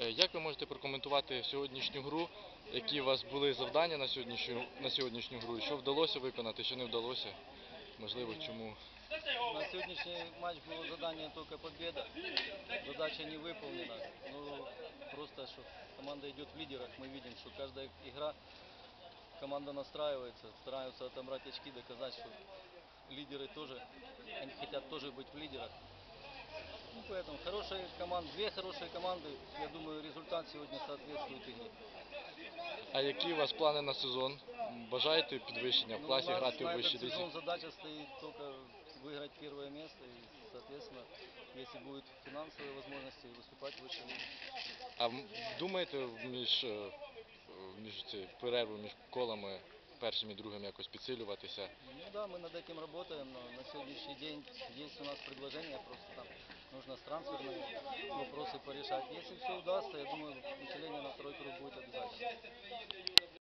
Е, Як ви можете прокоментувати сьогоднішню гру? Які у вас були завдання на сьогоднішню, на сьогоднішню гру? І Що вдалося виконати, що не вдалося? Можливо, чому? На сегодняшний матч было задание только победа. Задача не выполнена. Ну, просто, что команда идет в лидерах, мы видим, что каждая игра команда настраивается, стараются отобрать очки, доказать, что лидеры тоже, они хотят тоже быть в лидерах. Ну, поэтому хорошая команда, две хорошие команды, я думаю, результат сегодня соответствует игре. А які у вас плани на сезон? Бажаєте підвищення в Ну, класі, у нас грати на в этот вищій лізі? сезон задача стоит только выиграть первое место и, соответственно, если будут финансовые возможности, выступать в высшей лиге. А м- думаєте між, е, між ці перерву між колами першим і другим якось підсилюватися? Ну да, мы над этим работаем, но на сегодняшний день есть у нас предложение, просто там нужно с трансферными вопросы порешать. Если все удастся, я думаю, усиление